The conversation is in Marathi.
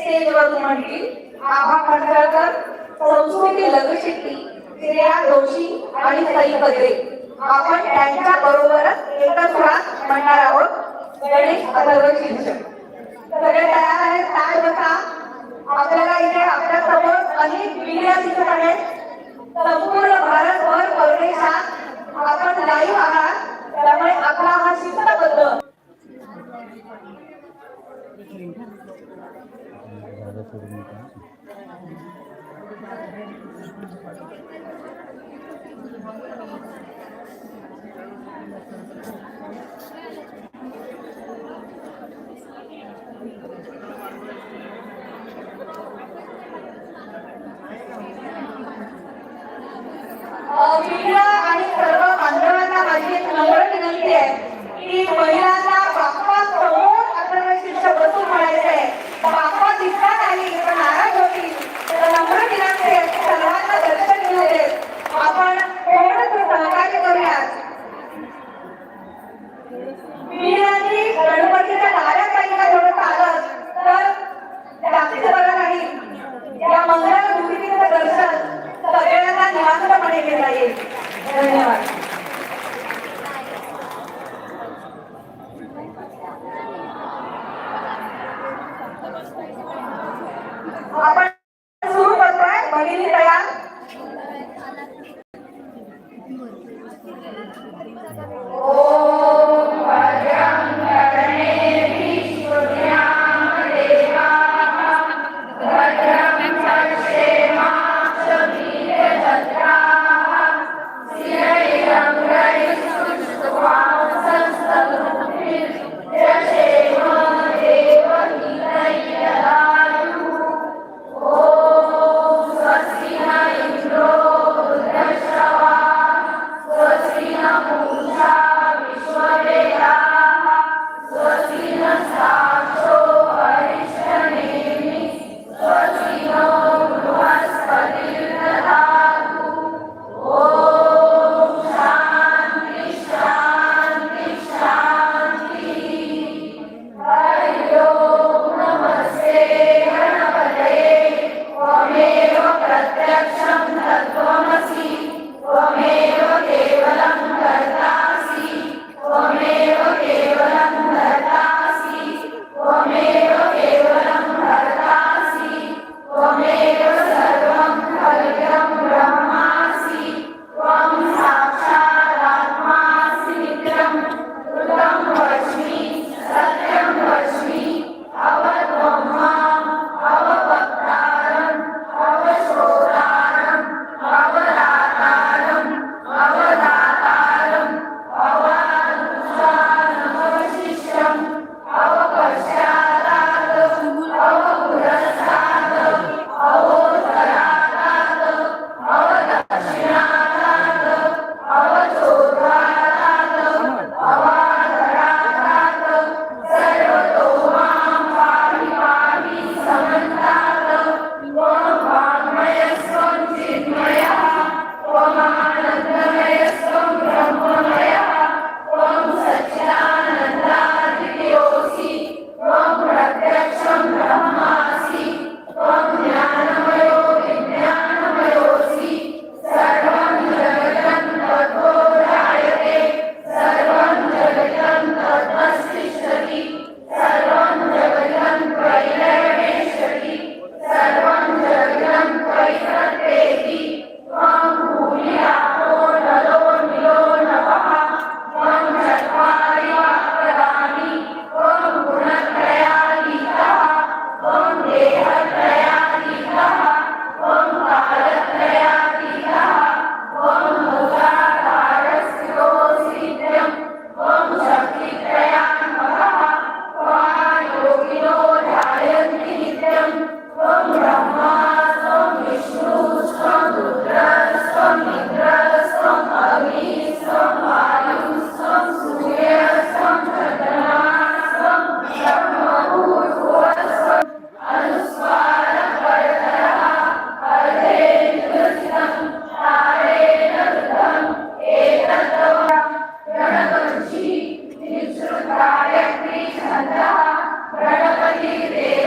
स्टेजवरून म्हटली आभा खंडाळकर संस्कृती लघुशेती श्रेया जोशी आणि सई पदरे आपण त्यांच्या बरोबरच एकच सुरात म्हणणार आहोत गणेश अथर्व शीर्षक सगळे तयार आहेत ताळ बसा. आपल्याला इथे आपल्यासमोर अनेक मीडिया दिसत आहेत. महिला आणि सर्व बांधवांना माझी एक नम्र विनंती आहे की महिला घेता येईल धन्यवाद। आपण